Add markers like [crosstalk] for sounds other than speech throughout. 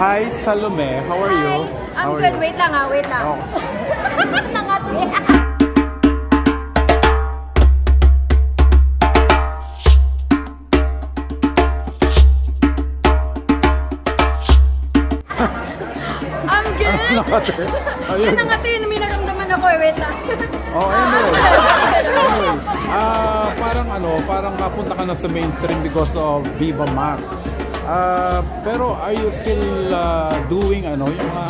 Hi, Salome. How are you? Hi. I'm How are good. you? Wait lang ah, wait lang. Oh. [laughs] Nangati. [laughs] I'm good. Nakate. Ayun. Nangati, may naramdaman ako eh. Wait lang. Oh, anyway. [laughs] anyway. Ah, parang ano, parang napunta ka na sa mainstream because of Viva Max. Ah, pero are you still ah, doing ano, yung mga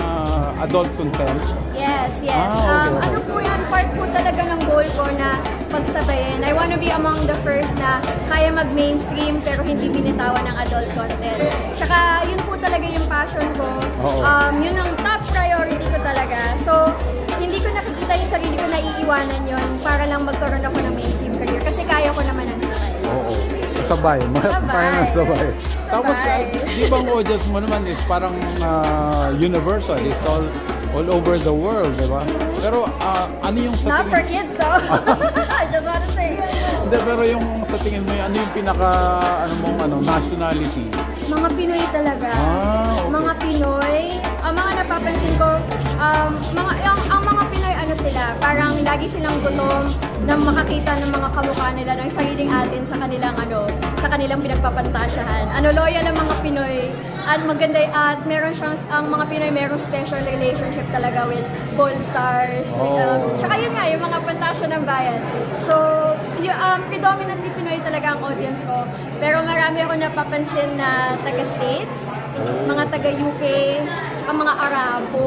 adult content? Yes, yes. Ah, okay, um, okay. Ano po yan, part po talaga ng goal ko na pagsabayin. I wanna be among the first na kaya mag-mainstream pero hindi binitawan ng adult content. Tsaka yun po talaga yung passion ko. Oo. Um, yun ang top priority ko talaga. So, hindi ko nakikita yung sarili ko na iiwanan yun para lang magkaroon ako ng mainstream career kasi kaya ko naman ang. Sabay. [laughs] Kaya na sabay. Tapos, ah, di ba ang audience mo naman is parang ah, universal. It's all all over the world, di ba? Pero ah, ano yung sa Not for tingin... kids though. [laughs] I just wanna say. Hindi, pero yung sa tingin mo, ano yung pinaka, ano mong, ano, nationality? Mga Pinoy talaga. Ah, okay. Mga Pinoy. Ang mga napapansin ko, um, mga, ang, ang mga Pinoy ano sila, parang lagi silang gutom na makakita ng mga kamukha nila ng sariling atin sa kanilang ano, sa kanilang pinagpapantasyahan. Ano, loyal ang mga Pinoy. At maganda, at meron siyang, ang mga Pinoy merong special relationship talaga with Gold Stars. Oh. Um, tsaka yun nga, yung mga pantasya ng bayan. So, yung, um, predominantly Pinoy talaga ang audience ko. Pero marami ako napapansin na taga-States, mga taga-UK, tsaka mga Arabo.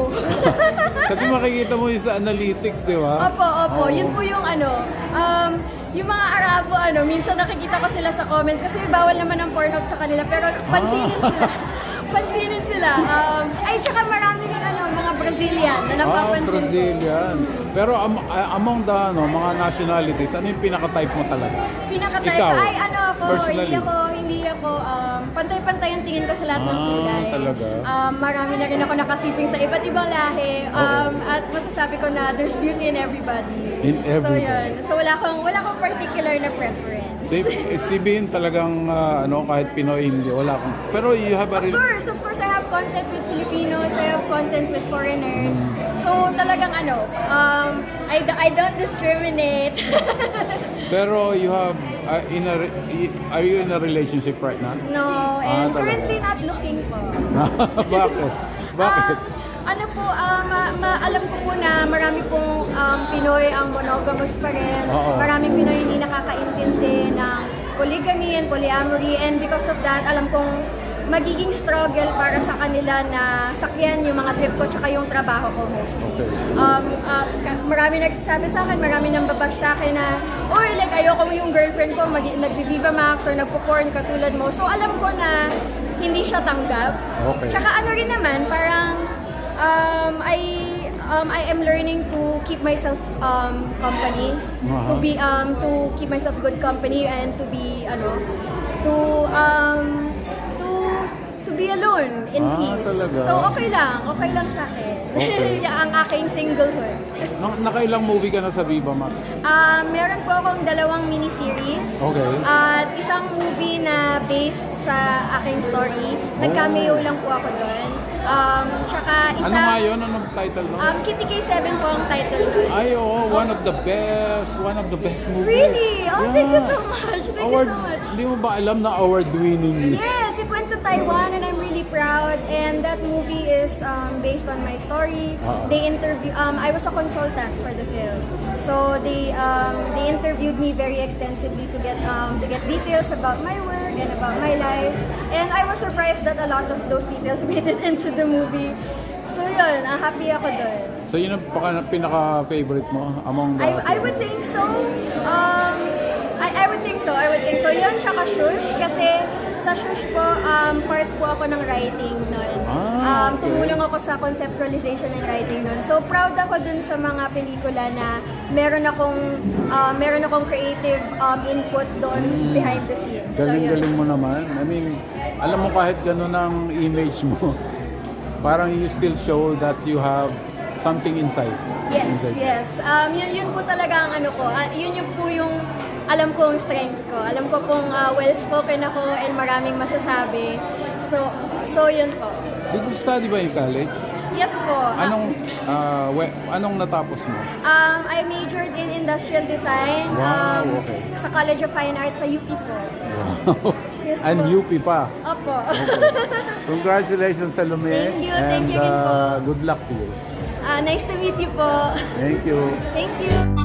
[laughs] Kasi makikita mo yung sa analytics, di ba? opo, opo. Oo. Yun po yung ano, um, yung mga Arabo, ano, minsan nakikita ko sila sa comments kasi bawal naman ang Pornhub sa kanila. Pero pansinin Ah. sila. [laughs] pansinin sila. Um, ay, tsaka marami rin ano, Brazilian na Ah, napapansin. Brazilian. Pero am- ah, among the ano, mga nationalities, ano yung pinaka-type mo talaga? Pinaka-type Ikaw, ay ano ako, personally. hindi ako, ako, um, pantay-pantay ang tingin ko sa lahat ng Ah, kulay. talaga? Um, marami na rin ako nakasiping sa iba't ibang lahi. Um, at masasabi ko na there's beauty in everybody. In So everybody. yun. So wala akong, wala akong particular na preference. Si, si Bean talagang, ah, ano, kahit Pinoy, hindi, wala akong... Pero you have a Of real... course, of course, I have content with Filipinos, I have content with foreigners. So talagang ano, um, I, I don't discriminate. [laughs] Pero you have, in a, re- are you in a relationship right now? no, Ah, and talaga? currently not looking for. [laughs] Bakit? Bakit? Ah, ano po, ah, ma- ma- alam ko po na marami pong um, Pinoy ang monogamous pa rin. Oo. Maraming Pinoy hindi nakakaintindi ng polygamy and polyamory and because of that, alam kong magiging struggle para sa kanila na sakyan yung mga trip ko tsaka yung trabaho ko mostly. Okay. Um, ka- marami nagsasabi sa akin, marami nang babash sa akin na, Uy, like, ayoko mo yung girlfriend ko, mag- nag-Viva Max or nagpo-porn katulad mo. So, alam ko na hindi siya tanggap. Okay. Tsaka ano rin naman, parang um, I um, I am learning to keep myself um, company, Aha. to be um, to keep myself good company and to be ano, to um, alone in Ah, peace. talaga? So okay lang, okay lang sa akin. Okay. [laughs] Ah. ang aking singlehood. Na- Nakailang movie ka na sa Viva Max? Um, meron po akong dalawang miniseries. Okay. At isang movie na based sa aking story. Nag-cameo lang po ako doon. Um, tsaka isa... Ano nga yun? Anong title nun? Um, Kitty K7 po ang title doon. Ay, oo. one of the best. One of the best movies. Really? Oh, thank you so much. Thank award, you so much. Hindi mo ba alam na award-winning? Yes, it went to Taiwan and I'm that movie is um, based on my story. Ah. They interview. Um, I was a consultant for the film, so they um, they interviewed me very extensively to get um, to get details about my work and about my life. And I was surprised that a lot of those details [laughs] made it into the movie. So yun, ah, happy ako doon. So yun ang pinaka-favorite mo among the... I, I would think so. Um, I, I would think so. I would think so. Yun, tsaka Shush. Kasi sa Shush po, um, part po ako ng writing nun. Ah, um, okay. Tumulong ako sa conceptualization and writing nun. So, proud ako dun sa mga pelikula na meron akong uh, meron akong creative um, input doon behind the scenes. So. Galing-galing mo naman. I mean, alam mo kahit ganun ang image mo, [laughs] parang you still show that you have something inside. Yes, inside. yes. Um, yun, yun po talaga ang ano ko. Ah, yun yung po yung alam kong strength ko. Alam ko pong ah, well-spoken ako and maraming masasabi. So, so yun po. Did you study ba in college? Yes po. Anong ah, we- anong natapos mo? Um, I majored in industrial design. Wow, um, okay. Sa College of Fine Arts sa UP po. Wow. [laughs] Yes And po. UP pa. Opo. [laughs] Congratulations, Salome. Thank you, and thank you rin po. ah, good luck to you. Ah, nice to meet you po. Thank you. Thank you.